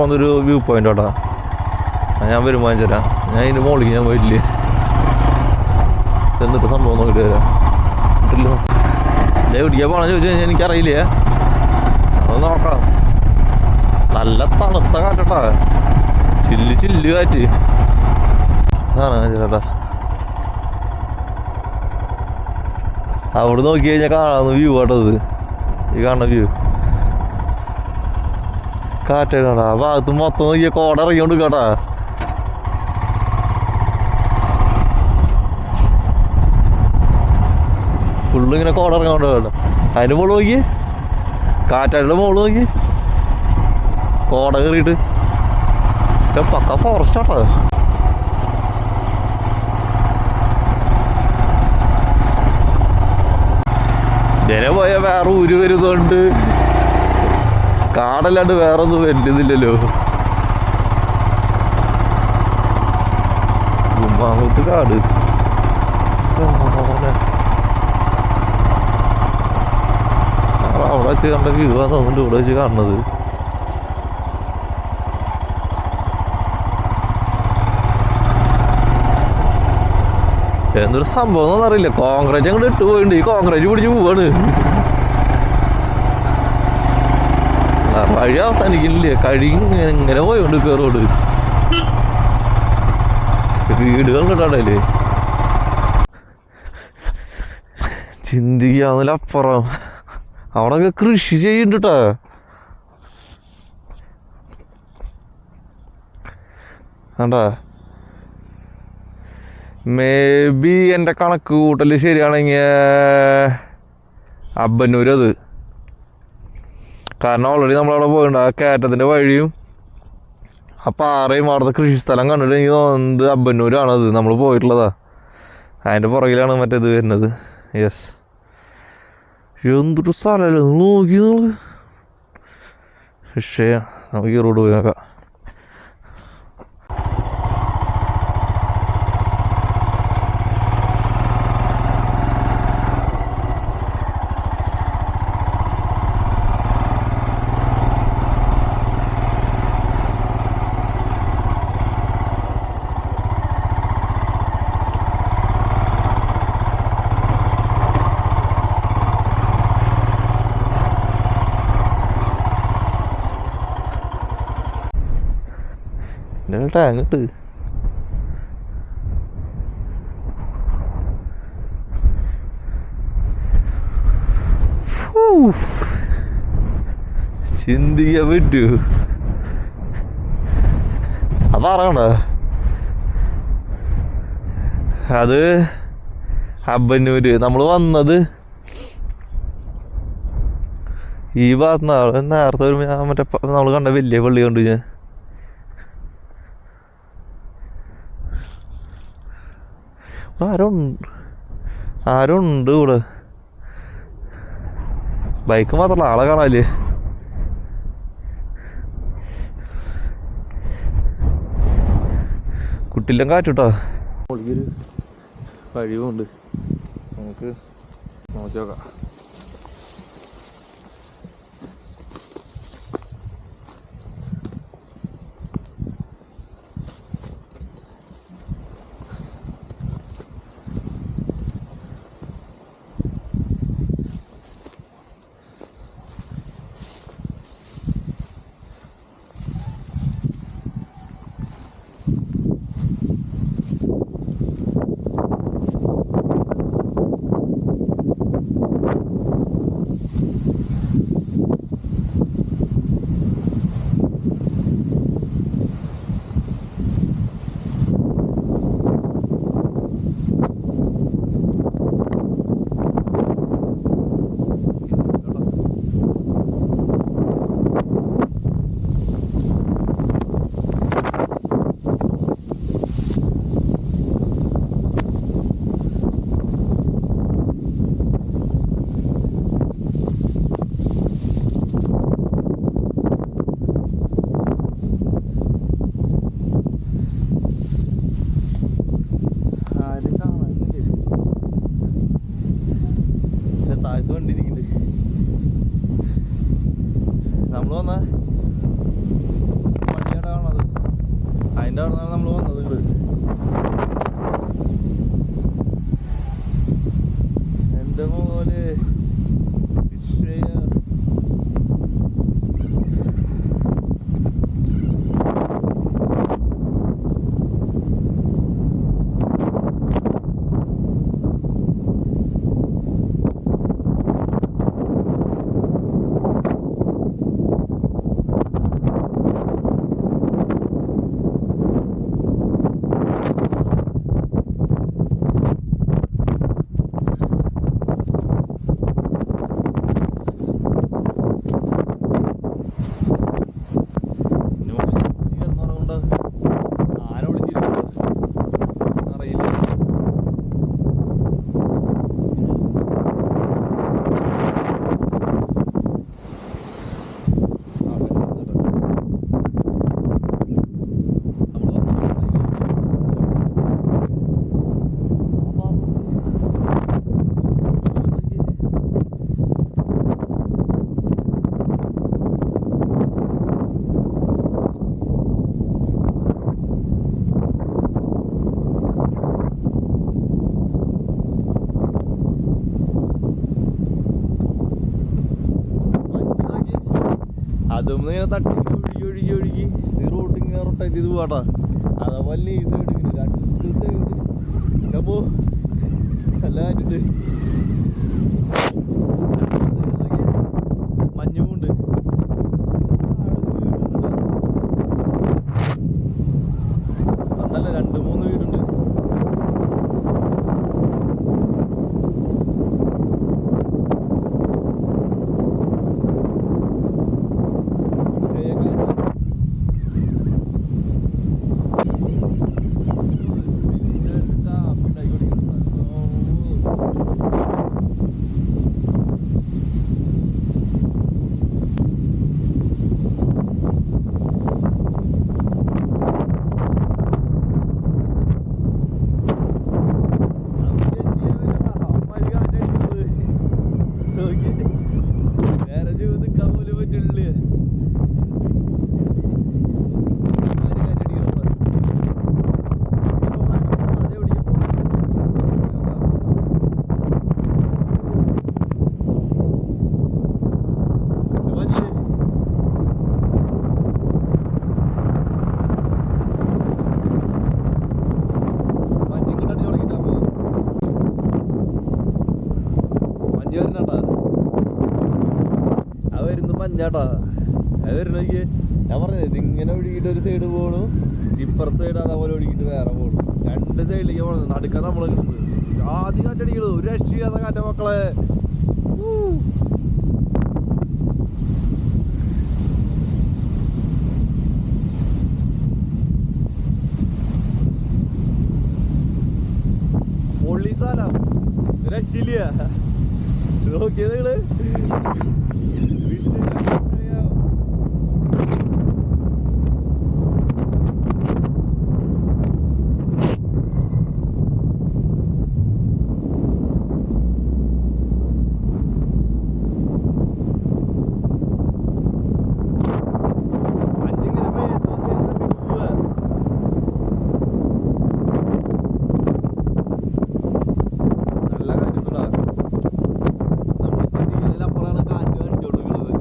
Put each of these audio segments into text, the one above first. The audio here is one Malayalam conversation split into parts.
പോകുന്നൊരു വ്യൂ പോയിന്റ് കേട്ടോ ഞാൻ വരുമ്പോൾ തരാം. ഞാൻ ഇതിന് മുകളിലേക്ക് ഞാൻ പോയില്ലേ എന്നിട്ട് സംഭവം നോക്കിയിട്ട് വരാം. ഇട്ടില്ല. എവിടേക്കാ പോകണം ചോദിച്ചു കഴിഞ്ഞാൽ എനിക്കറിയില്ലേ? അത് നോക്കാം. നല്ല തണുത്ത കാറ്റട്ടാ. ചില്ല് ചില്ല് കാറ്റ്. അതാണ് ചേട്ടാ അവിടെ നോക്കി കഴിഞ്ഞാൽ കാണാവുന്ന വ്യൂ കേട്ടത് ഈ കാണുന്ന വ്യൂ കാറ്റാടാ ആ ഭാഗത്ത് മൊത്തം നോക്കിയ കോട ഇറങ്ങിയോണ്ട് കേട്ടാ. ഫുള്ള് ഇങ്ങനെ കോട ഇറങ്ങാണ്ട് കേട്ടോ. അതിന് മോൾ നോക്കി. കാറ്റാരുടെ മോൾ നോക്കി. കോട കയറിയിട്ട്. പക്ക ഫോറസ്റ്റ് ആട്ടോ. ഇതിനെ പോയ വേറെ ഊര് വരുന്നോണ്ട്. കാടല്ലാണ്ട് വേറെ ഒന്നും വരുന്നില്ലല്ലോ. കുമ്മാമത്ത് കാട്. അവിടെ വെച്ച് കണ്ട വ്യൂ ഇവിടെ വെച്ച് കാണുന്നത്. എന്തൊരു സംഭവം എന്നറിയില്ല കോൺക്രീറ്റ് അങ്ങോട്ട് ഇട്ട് പോയിട്ടുണ്ട്. ഈ കോൺക്രീറ്റ് പിടിച്ച് പോവാണ് ആ, വഴി അവസാനിക്കില്ലേ കഴി ഇങ്ങനെ ഇങ്ങനെ പോയോണ്ട് കയറോട് വീടുകൾ കിട്ടാടല്ലേ അപ്പുറം അവിടെയൊക്കെ കൃഷി ചെയ്യുന്നുണ്ട് കേട്ടാ മേ ബി എന്റെ കണക്ക് കൂട്ടൽ ശരിയാണെങ്കിൽ അബ്ബന്നൂർ അത് കാരണം ഓൾറെഡി നമ്മളവിടെ പോയിട്ടുണ്ട്. ആ കയറ്റത്തിന്റെ വഴിയും ആ പാറയും അവിടുത്തെ കൃഷി സ്ഥലം കണ്ടിട്ട് എനിക്ക് തോന്നുന്നത് അബ്ബന്നൂരാണത് നമ്മൾ പോയിട്ടുള്ളതാ. അതിന്റെ പുറകിലാണ് മറ്റേത് വരുന്നത്. യെസ് എന്തൊരു സ്ഥലമല്ലേ നോക്കി നിങ്ങൾ പക്ഷേ നമുക്ക് ഈ റോഡ് പോയി നോക്കാം. എന്റെ അങ്ങോട്ട്. ചിന്തിക്കാൻ പറ്റൂ. അത് അറിയണ്ട അത് അബന്നൂര് നമ്മൾ വന്നത് ഈ ഭാഗത്ത് നേരത്തെ ഞാൻ മറ്റേ നമ്മൾ കണ്ട വലിയ പള്ളി കണ്ടു ഞാൻ. ആരോ ആരോ ഉണ്ട് ഇവിടെ. ബൈക്ക് മാത്രമല്ല ആളെ കാണാല്ലേ കുട്ടിലും കാറ്റുട്ടോ? കഴിവുണ്ട് നമുക്ക് നോക്കി നോക്കാം ആരും കാണാനില്ലേ പക്ഷെ താഴത്ത് വണ്ടിരിക്കുന്നുണ്ട് നമ്മൾ വന്ന അവിടെ നിന്നാണ് നമ്മൾ വന്നത് ഇങ്ങട്. എന്റെ മോനെ? വിഷയ. ഇനി മുകളിൽ കിടന്നുറങ്ങുന്നുണ്ടോ? ആന വിളിച്ചിരിക്കുന്നുണ്ടോ? അറിയില്ല ആ, വരുന്നുണ്ട്. നമ്മൾ വന്നോ? അതും ഇങ്ങനെ തട്ടി ഒഴുകി ഒഴുകി ഒഴുകി ഈ റോഡ് ഇങ്ങനെ റൊട്ടേറ്റ് ചെയ്ത് പോവാട്ടാ. അതേപോലെ ഈ സൈഡ് ഇങ്ങനെ രണ്ട് സൈഡ് അല്ല നല്ല കാറ്റുണ്ട് മഞ്ഞുമുണ്ട് അതല്ല രണ്ട് മൂന്ന് വീടുണ്ട് വേറെ ജീവിതം നിൽക്കാൻ പോലും പറ്റില്ല മഞ്ഞ് വരുന്നട്ടാ അത് വരുന്നത് മഞ്ഞാട്ടാ അത് വരണെങ്കിൽ ഞാൻ പറഞ്ഞത് ഇതിങ്ങനെ ഒഴുകിയിട്ട് ഒരു സൈഡ് പോകണു ഇപ്പുറത്തെ സൈഡ് അതേപോലെ ഒഴുകിയിട്ട് വേറെ പോകണു രണ്ട് സൈഡിലേക്ക് പോകണത് നടുക്കാൻ നമ്മൾ ആദ്യം കാറ്റടിക്കണത് ഒരു രക്ഷയില്ലാത്ത കാറ്റ മക്കളെ. ഊ. പൊള്ളി സ്ഥലം രക്ഷയില്ല. നോക്കിയത് നിങ്ങൾ വിഷയം അറിയാമോ? മഞ്ഞിങ്ങനെ മേത്ത് വന്നിങ്ങനെ തട്ടി പോവാ. നല്ല കാറ്റുണ്ടടാ നമ്മൾ ചിന്തിക്കുന്നതിൽ അപ്പുറമാണ് കാറ്റ് അടിച്ചോണ്ടിരിക്കുന്നത്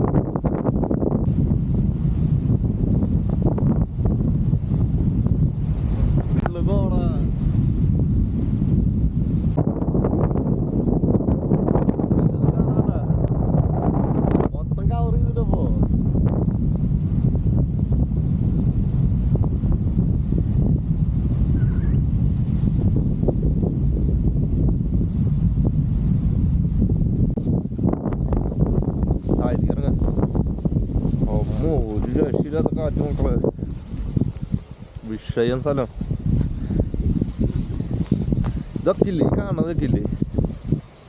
ഉള്ളു പോടാ ഇതൊന്നും കാണാണ്ടാ. മൊത്തം കവർ ചെയ്തിട്ടപ്പോ ഇത് ഇറങ്ങ അമ്മോ ഒരു രക്ഷയില്ലാത്ത വിഷയം സ്ഥലം. ഇതൊക്കെ ഇല്ലേ?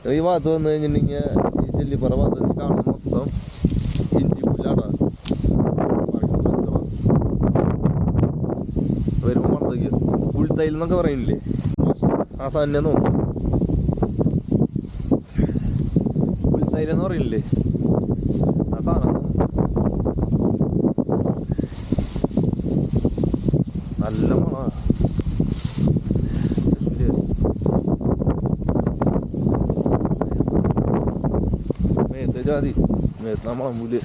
ഈ ഈ ഭാഗത്ത് വന്നു കഴിഞ്ഞിട്ടുണ്ടെങ്കിൽ ഈ ചെല്ലിപ്പുറ ഭാഗത്ത് കാണുന്ന മൊത്തം ഇഞ്ചി പുല്ലാണ് വരുമ്പോൾ മണത്തേക്ക് പുൽത്തൈൽ എന്നൊക്കെ പറയുന്നില്ലേ ആ സാധനം നോക്കും. പുൽത്തൈൽ എന്ന് കാണുന്നു നല്ല മുള മേത്ത് ജാതി മേത്ത് നമ്മളെ മുല്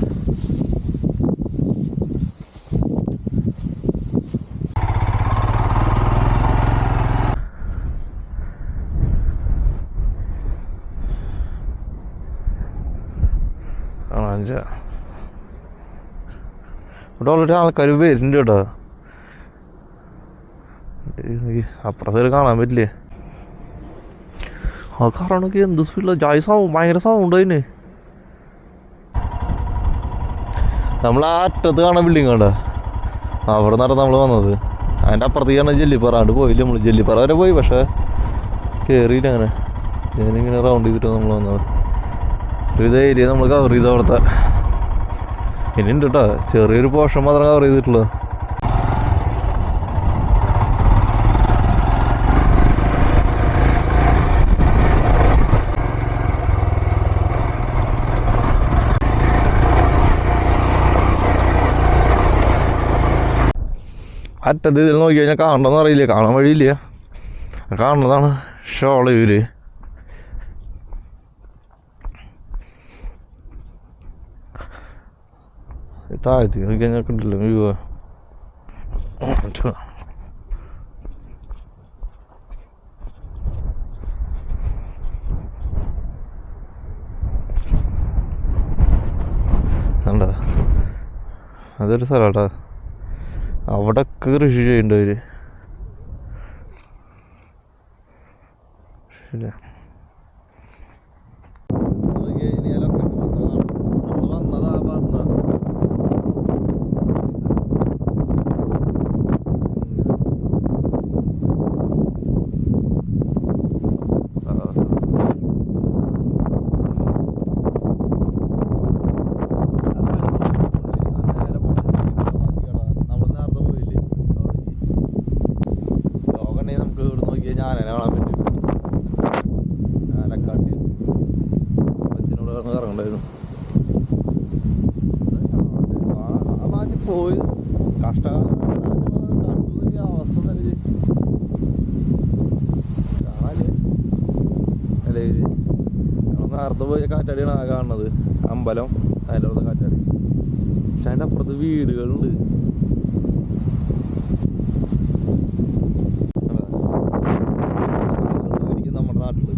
അഞ്ച. ഇവിടെ ഓൾറെഡി ആൾക്കാർ വരുന്നുണ്ട് കേട്ടോ. അപ്പുറത്തേക്ക് കാണാൻ പറ്റില്ലേ? ആ കാറാണെങ്കിൽ എന്ത് സ്പീഡിലാണ് ജായ് സൗണ്ട് ഭയങ്കര സൗണ്ട് അതിന്? നമ്മൾ ആ അറ്റത്ത് കാണാൻ ബിൽഡിംഗ് കണ്ട? അവിടെ നിന്നാണ് നമ്മൾ വന്നത്. അതിന്റെ അപ്പുറത്തേക്കാണ് ജെല്ലിപ്പാറ. അണ്ട് പോയില്ല നമ്മൾ ജെല്ലിപ്പാറ വരെ പോയി പക്ഷേ കയറിയില്ല അങ്ങനെ. ഞാനിങ്ങനെ റൗണ്ട് ചെയ്തിട്ട് നമ്മൾ വന്നത്. ഒരു ഇതേ ഏരിയ നമ്മൾ കവർ ചെയ്ത് അവിടുത്തെ. ഇനി ഉണ്ട് കേട്ടോ ചെറിയൊരു പോർഷൻ മാത്രം കവർ ചെയ്തിട്ടുള്ളൂ. അറ്റത്ത് ഇതിൽ നോക്കി കഴിഞ്ഞാൽ കാണണമെന്ന് അറിയില്ല. കാണാൻ വഴിയില്ല. കാണുന്നതാണ് ഷോളയൂര് താഴ്ത്തി കഴിഞ്ഞാൽ കണ്ടില്ല വ്യൂ അതൊരു സ്ഥലമാട്ടാ അവിടെ കൃഷി ചെയ്യേണ്ടവര് ശരി നമ്മൾ നേരത്തെ പോയില്ലേ ലോകണ്ടെങ്കിൽ നമുക്ക് ഇവിടെ നോക്കിയാൽ ഞാനെ കാണാൻ പറ്റും ഞാനക്കാട്ടി പറഞ്ഞ് ഇറങ്ങണ്ടായിരുന്നു. ആ- പോയി കഷ്ടകാലം കണ്ടു അവസ്ഥ കാണാല്ലേ അല്ലേ? ഇത് നേരത്തെ പോയ കാറ്റാടിയാണ് ആ കാണുന്നത്. അമ്പലം അതിന്റെ അവിടുത്തെ കാറ്റാടി. പക്ഷെ അതിന്റെ അപ്പുറത്ത് വീടുകളുണ്ട്. നമ്മുടെ നാട്ടിൽ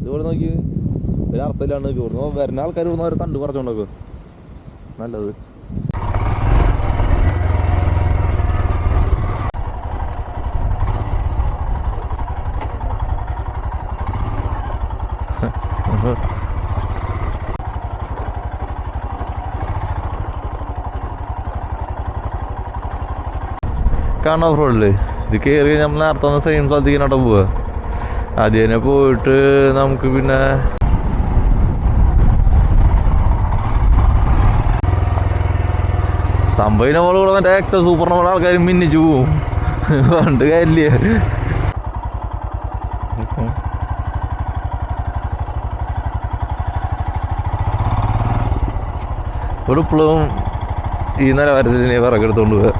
ഇതുപോലെ നോക്കി ഒരു അർത്ഥമില്ലാണ്ട് ഇവിടുന്ന്. വരുന്ന ആൾക്കാർ ഇവിടുന്ന് അവരെ തണ്ട് പറിച്ചോണ്ടോക്കോ നല്ലത്. കാണാൻ റോഡിൽ ഇത് കയറി നമ്മൾ നേരത്തെ സെയിം സ്ഥലത്തേക്കിനോട്ട് പോവുക തന്നെ പോയിട്ട് നമുക്ക് പിന്നെ സംഭവം നമ്മൾ കൂടെ മറ്റേ എക്സ സൂപ്പർ നമ്മുടെ ആൾക്കാർ മിന്നിച്ചു പോവും. പണ്ട് കാര്യമില്ല. ഇവിടെ ഇപ്പോഴും ഈ നിലവാരത്തിൽ വിറകെടുത്തോണ്ട് പോവുക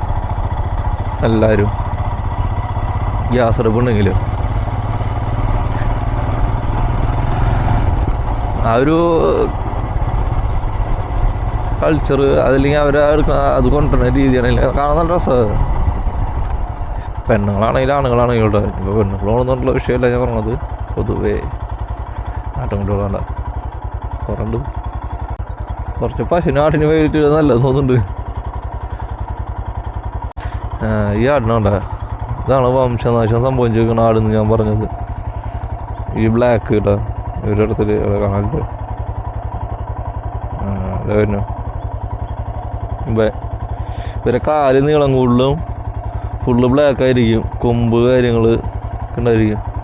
എല്ലാവരും ഗ്യാസ് അടുപ്പുണ്ടെങ്കിലും ആ ഒരു കൾച്ചർ അതല്ലെങ്കിൽ അവർ അത് കൊണ്ടുവരുന്ന രീതിയാണ് ഇല്ലേ? കാണാൻ നല്ല രസമാണ് പെണ്ണുങ്ങളാണെങ്കിലും ആണുങ്ങളാണെങ്കിലും ഇവിടെ. ഇപ്പോൾ പെണ്ണുങ്ങളോടൊന്നുള്ള വിഷയമല്ല ഞാൻ പറഞ്ഞത്. പൊതുവേ ആട്ടുംകുട്ടികളാണ്ട കുറണ്ട് കുറച്ച് പശുവിന് ആട്ടിന് വേണ്ടിയിട്ട് നല്ല തോന്നുന്നുണ്ട്. ഈ ആടിനുണ്ട ഇതാണ് വംശനാശം സംഭവിച്ചിരിക്കുന്ന ആടെന്ന് ഞാൻ പറഞ്ഞത്. ഈ ബ്ലാക്ക് കേട്ടോ. ഇവരുടെ അടുത്തിൽ കാണാനുണ്ട്. അതെ വരുന്നു ഇവ- ഇവരെ കാൽ നീളം കൂടുതലും ഫുള്ള് ബ്ലാക്ക് ആയിരിക്കും. കൊമ്പ് കാര്യങ്ങൾ ഉണ്ടായിരിക്കും.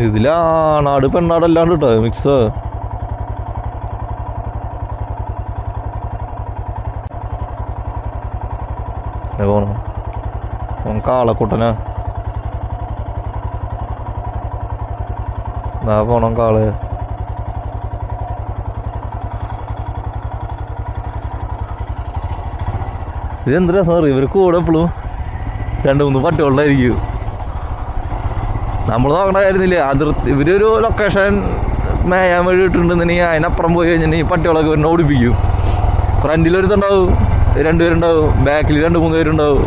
ഇതിലാണാട് പെണ്ണാട് അല്ലാണ്ട് കേട്ടോ മിക്സ് പോണം? ഓൻ കാളക്കുട്ടനാ. നാ പോണം കാൾ. ഇതെന്ത് രസം ഇവർക്ക് കൂടെ എപ്പോഴും രണ്ട് മൂന്ന് പട്ടികളുണ്ടായിരിക്കും. നമ്മൾ നോക്കണ കാര്യമില്ല അതിർത്തി ഇവരൊരു ലൊക്കേഷൻ മേയാൻ വഴി ഇട്ടിട്ടുണ്ടെന്നുണ്ടെങ്കിൽ അതിനപ്പുറം പോയി കഴിഞ്ഞിട്ടുണ്ടെങ്കിൽ പട്ടികളൊക്കെ ഇവരെ ഓടിപ്പിക്കും. ഫ്രണ്ടിൽ ഒരുത്തുണ്ടാവും രണ്ടുപേരുണ്ടാവും ബാക്കിൽ രണ്ട് മൂന്ന് പേരുണ്ടാവും.